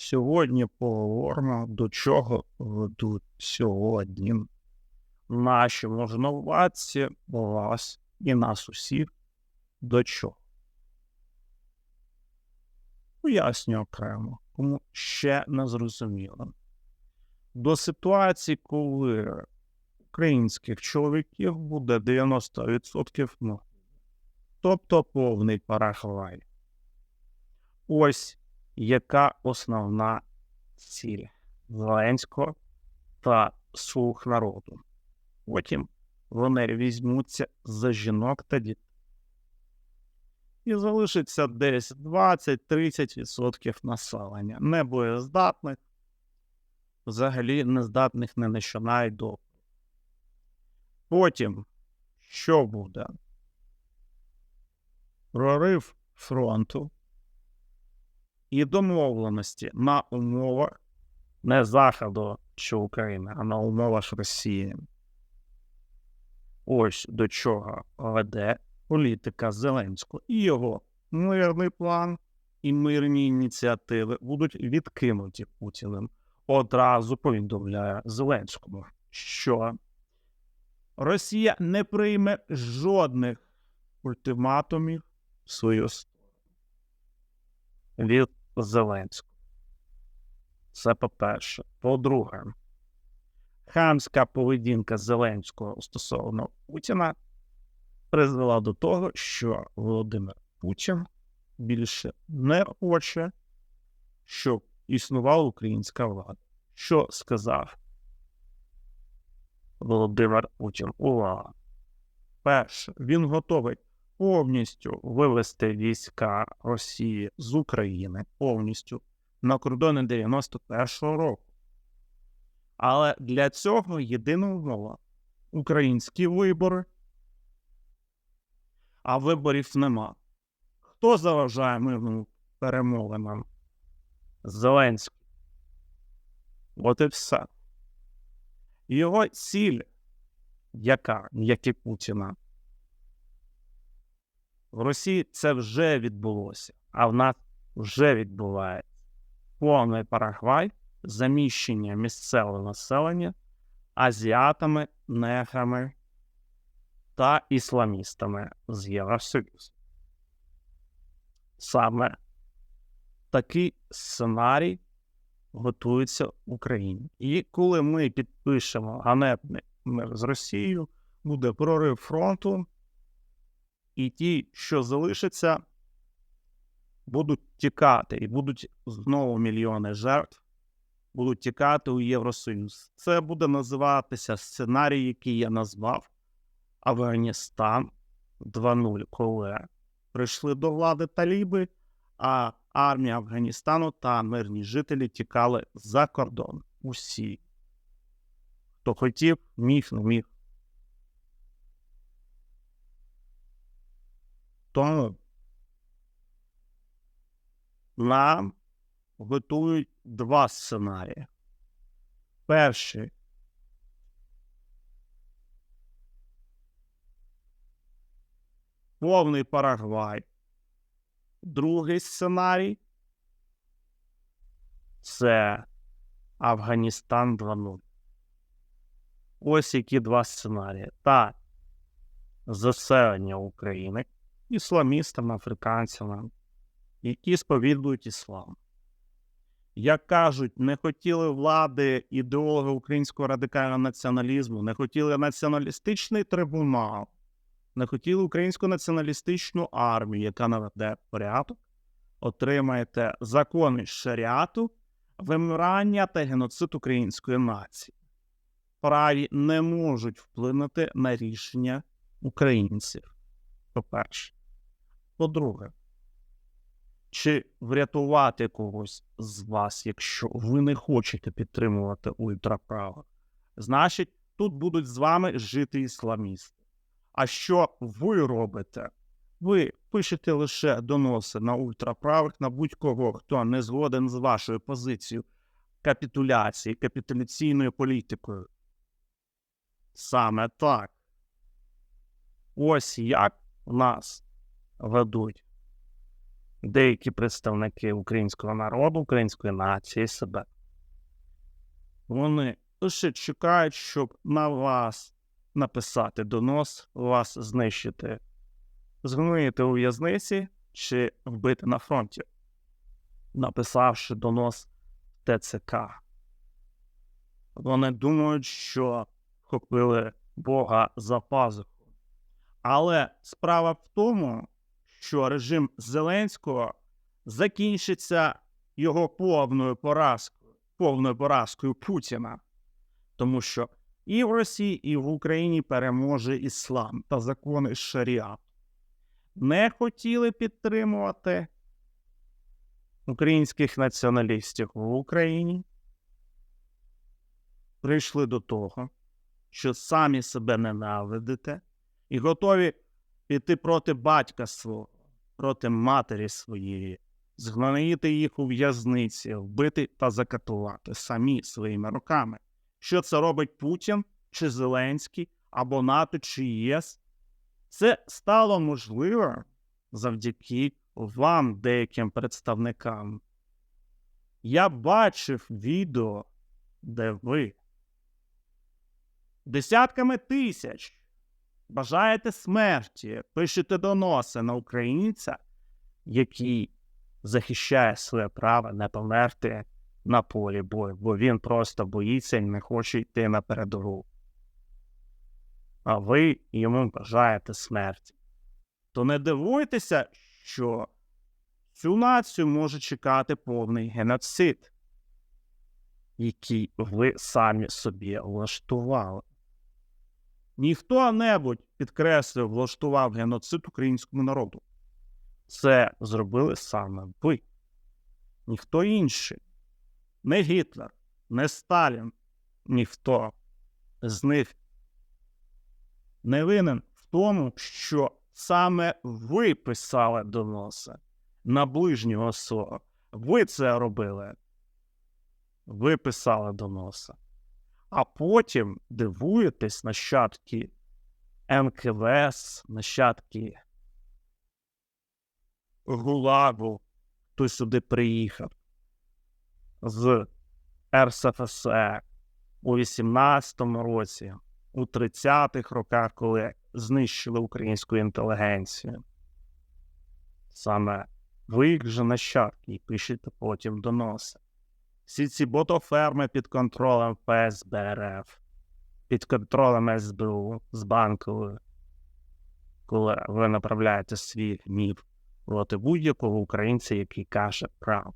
Сьогодні поговоримо, до чого ведуть сьогодні наші можновладці, вас і нас усіх до чого. Поясню окремо, кому ще не зрозуміло. До ситуації, коли українських чоловіків буде 90% ну, тобто повний парахвай. Ось яка основна ціль Зеленського та слух народу. Потім вони візьмуться за жінок та дітей. І залишиться десь 20-30% населення небоєздатних, взагалі нездатних не на що навіть. Потім що буде? Прорив фронту і домовленості на умовах не Заходу чи України, а на умовах Росії. Ось до чого веде політика Зеленського і його мирний план і мирні ініціативи будуть відкинуті Путіним. Одразу повідомляє Зеленському, що Росія не прийме жодних ультиматумів в свою сторону від Зеленського. Це по-перше. По-друге, хамська поведінка Зеленського стосовно Путіна призвела до того, що Володимир Путін більше не хоче, щоб існувала українська влада. Що сказав Володимир Путін? Увага! Перше, він готовий повністю вивести війська Росії з України повністю на кордони 91-го року. Але для цього єдина умова українські вибори, а виборів нема. Хто заважає мирним перемовинам? Зеленський. От і все. Його ціль, яка, як і Путіна, в Росії це вже відбулося, а в нас вже відбувається повний Парагвай, заміщення місцевого населення азіатами, неграми та ісламістами з Євросоюзу. Саме такий сценарій готується в Україні. І коли ми підпишемо ганебний мир з Росією, буде прорив фронту і ті, що залишаться, будуть тікати, і будуть знову мільйони жертв, будуть тікати у Євросоюз. Це буде називатися сценарій, який я назвав Афганістан 2.0, коли прийшли до влади таліби, а армія Афганістану та мирні жителі тікали за кордон. Усі. Хто хотів, міг, не міг. Тому нам готують два сценарії. Перший повний Парагвай. Другий сценарій це Афганістан 2.0. Ось які два сценарії. Та заселення України ісламістами, африканцями, які сповідують іслам. Як кажуть, не хотіли влади ідеологи українського радикального націоналізму, не хотіли націоналістичний трибунал, не хотіли українську націоналістичну армію, яка наведе порядок, отримаєте закони шаріату, вимирання та геноцид української нації. Праві не можуть вплинути на рішення українців. По-перше. По-друге, чи врятувати когось з вас, якщо ви не хочете підтримувати ультраправо, значить, тут будуть з вами жити ісламісти. А що ви робите? Ви пишете лише доноси на ультраправих, на будь-кого, хто не згоден з вашою позицією капітуляції, капітуляційною політикою. Саме так. Ось як у нас ведуть деякі представники українського народу, української нації себе. Вони лише чекають, щоб на вас написати донос, вас знищити, згноїти у в'язниці чи вбити на фронті, написавши донос ТЦК. Вони думають, що вхопили Бога за пазуху. Але справа в тому, що режим Зеленського закінчиться його повною поразкою, повною поразкою Путіна. Тому що і в Росії, і в Україні переможе іслам та закони шаріату. Не хотіли підтримувати українських націоналістів в Україні. Прийшли до того, що самі себе ненавидите і готові піти проти батька свого, проти матері своєї, згноїти їх у в'язниці, вбити та закатувати самі своїми руками. Що це робить Путін чи Зеленський або НАТО чи ЄС? Це стало можливо завдяки вам, деяким представникам. Я бачив відео, де ви десятками тисяч бажаєте смерті, пишете доноси на українця, який захищає своє право не померти на полі бою, бо він просто боїться і не хоче йти на передову. А ви йому бажаєте смерті. То не дивуйтеся, що цю націю може чекати повний геноцид, який ви самі собі влаштували. Ніхто небудь, підкреслюю, влаштував геноцид українському народу. Це зробили саме ви. Ніхто інший. Не Гітлер, не Сталін, ніхто з них не винен в тому, що саме ви писали доноси на ближнього свого. Ви це робили. Ви писали доноси. А потім дивуєтесь нащадки НКВС, нащадки ГУЛАГу, хто сюди приїхав з РСФСР у 18-му році, у 30-х роках, коли знищили українську інтелігенцію. Саме ви їх же нащадки і пишете потім доноси. Всі ці ботоферми під контролем ФСБ РФ, під контролем СБУ з банковою, коли ви направляєте свій гнів проти будь-якого українця, який каже правду.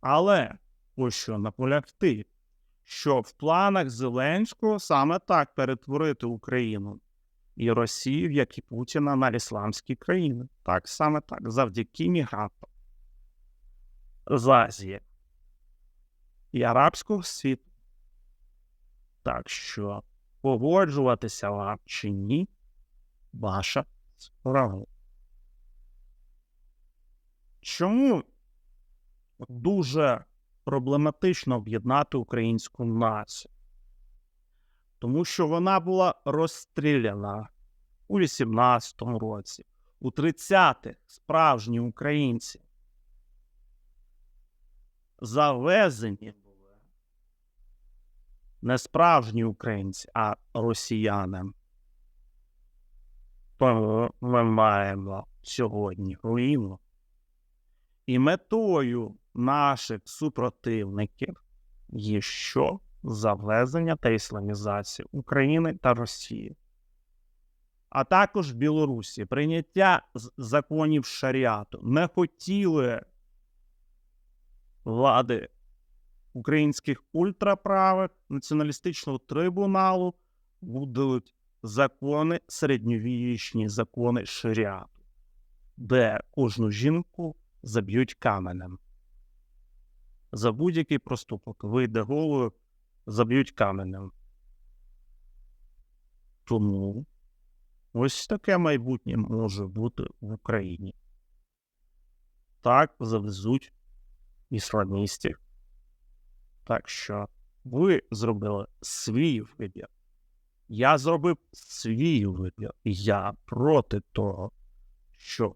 Але ось що наполягти, що в планах Зеленського саме так перетворити Україну і Росію, як і Путіна на ісламські країни. Так саме так, завдяки мігрантам з Азії і арабського світу. Так що погоджуватися вам чи ні, ваша справа. Чому дуже проблематично об'єднати українську націю? Тому що вона була розстріляна у 18-му році, у 30-х справжні українці. Завезені не справжні українці, а росіяни. Тому ми маємо сьогодні руїну. І метою наших супротивників є що? Завезення та ісламізації України та Росії, а також Білорусі. Прийняття законів шаріату не хотіли влади українських ультраправих націоналістичного трибуналу будуть закони, середньовічні закони шаріату, де кожну жінку заб'ють каменем. За будь-який проступок вийде голою, заб'ють каменем. Тому ось таке майбутнє може бути в Україні. Так завезуть ісламістів. Так що ви зробили свій вибір. Я зробив свій вибір. Я проти того, що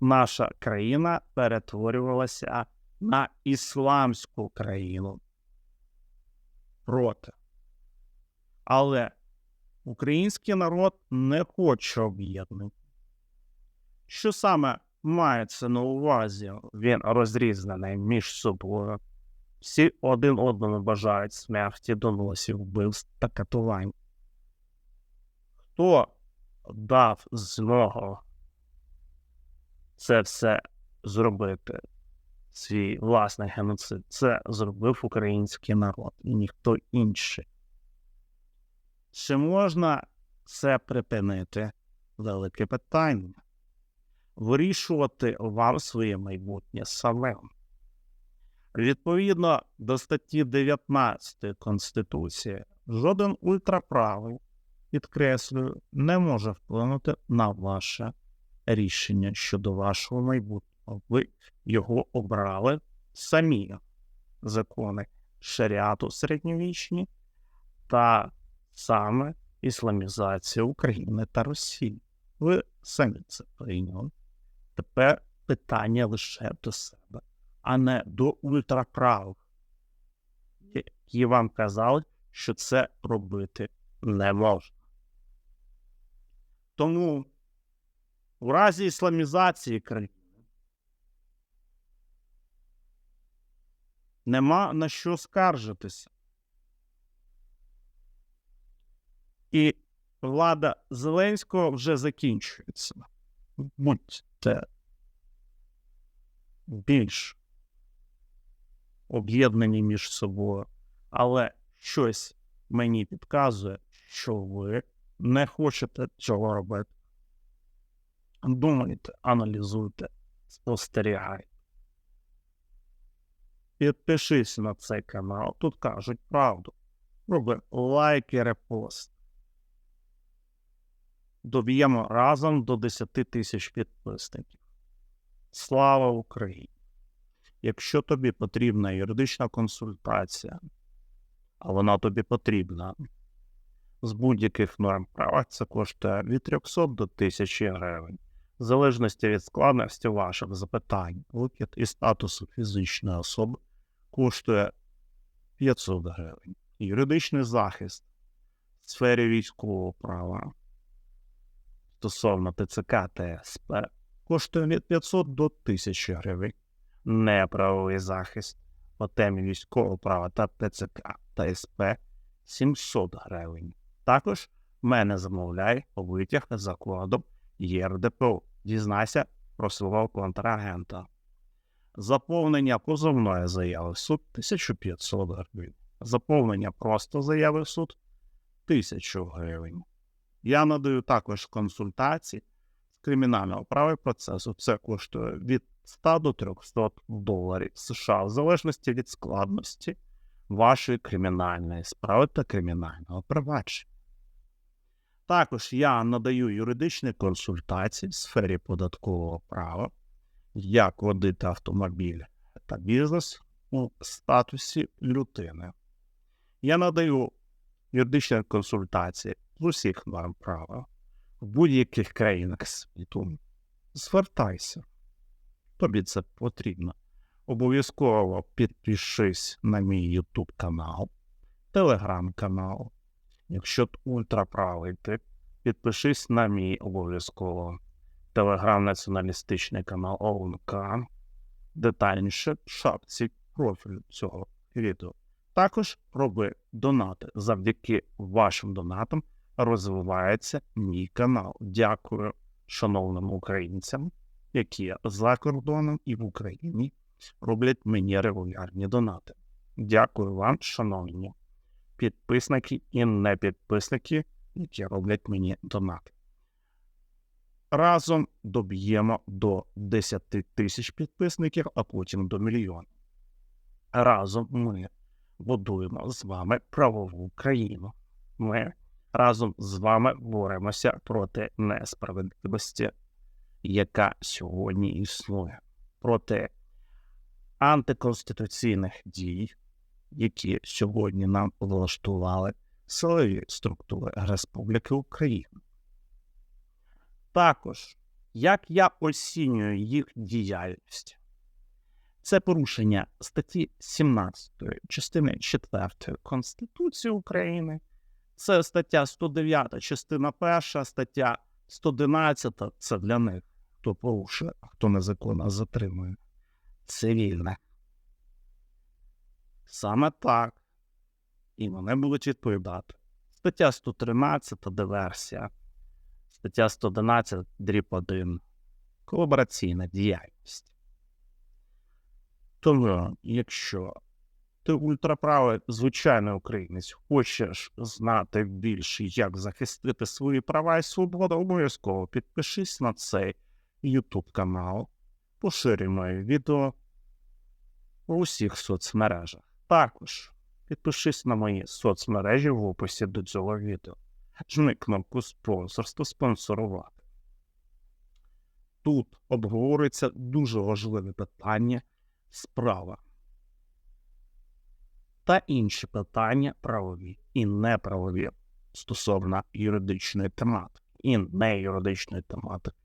наша країна перетворювалася на ісламську країну проти. Але український народ не хоче об'єднання. Що саме мається на увазі? Він розрізнений між собою. Всі один одному бажають смерті, доносів, вбивств та катувань. Хто дав змогу це все зробити, свій власний геноцид? Це зробив український народ і ніхто інший. Чи можна це припинити? Велике питання. Вирішувати вам своє майбутнє самим. Відповідно до статті 19 Конституції, жоден ультраправий, підкреслюю, не може вплинути на ваше рішення щодо вашого майбутнього. Ви його обрали самі закони шаріату середньовічні та саме ісламізація України та Росії. Ви самі це прийняли. Тепер питання лише до себе, а не до ультраправих, які вам казали, що це робити не можна. Тому в разі ісламізації країни нема на що скаржитися. І влада Зеленського вже закінчується. Будьте більш об'єднані між собою, але щось мені підказує, що ви не хочете цього робити. Думайте, аналізуйте, спостерігайте. Підпишись на цей канал, тут кажуть правду. Роби лайки, репост. Доб'ємо разом до 10 тисяч підписників. Слава Україні! Якщо тобі потрібна юридична консультація, а вона тобі потрібна з будь-яких норм права, це коштує від 300 до 1000 гривень, в залежності від складності ваших запитань, викид і статусу фізичної особи коштує 500 гривень. Юридичний захист в сфері військового права стосовно ТЦК та СП коштує від 500 до 1000 гривень. Неправовий захист по темі військового права та ТЦК та СП 700 гривень. Також мене замовляє витяг за кодом ЄРДПО. Дізнайся про свого контрагента. Заповнення позовної заяви в суд 1500 гривень. Заповнення просто заяви в суд 1000 гривень. Я надаю також консультації з кримінального права і процесу. Це коштує від 100 до 300 доларів США в залежності від складності вашої кримінальної справи та кримінального провадження. Також я надаю юридичні консультації в сфері податкового права, як водити автомобіль та бізнес у статусі людини. Я надаю юридичні консультації з усіх норм права в будь-яких країнах світу. Звертайся, тобі це потрібно. Обов'язково підпишись на мій YouTube канал, телеграм-канал. Якщо ти ультраправий, ти підпишись на мій обов'язково телеграм-націоналістичний канал ОУНК. Детальніше в шапці профілю цього відео. Також роби донати. Завдяки вашим донатам розвивається мій канал. Дякую шановним українцям, які за кордоном і в Україні роблять мені регулярні донати. Дякую вам, шановні підписники і непідписники, які роблять мені донати. Разом доб'ємо до 10 тисяч підписників, а потім до мільйона. Разом ми будуємо з вами правову країну. Ми разом з вами боремося проти несправедливості, яка сьогодні існує, проти антиконституційних дій, які сьогодні нам влаштували силові структури Республіки Україна. Також Як я оцінюю їх діяльність? Це порушення статті 17 частини 4 Конституції України. Це стаття 109, частина 1, стаття 111 це для них, хто порушує, а хто незаконно затримує. Цивільне. Саме так. І вони будуть відповідати. Стаття 113 диверсія. Стаття 111 дріб 1. Колабораційна діяльність. Тому, якщо ти ультраправий звичайний українець, хочеш знати більше, як захистити свої права і свободу, обов'язково підпишись на цей YouTube канал, поширюй моє відео у всіх соцмережах. Також підпишись на мої соцмережі в описі до цього відео. Жми кнопку спонсорство спонсорувати. Тут обговорюється дуже важливе питання справа та інші питання правові і неправові стосовно юридичної тематики і неюридичної тематики.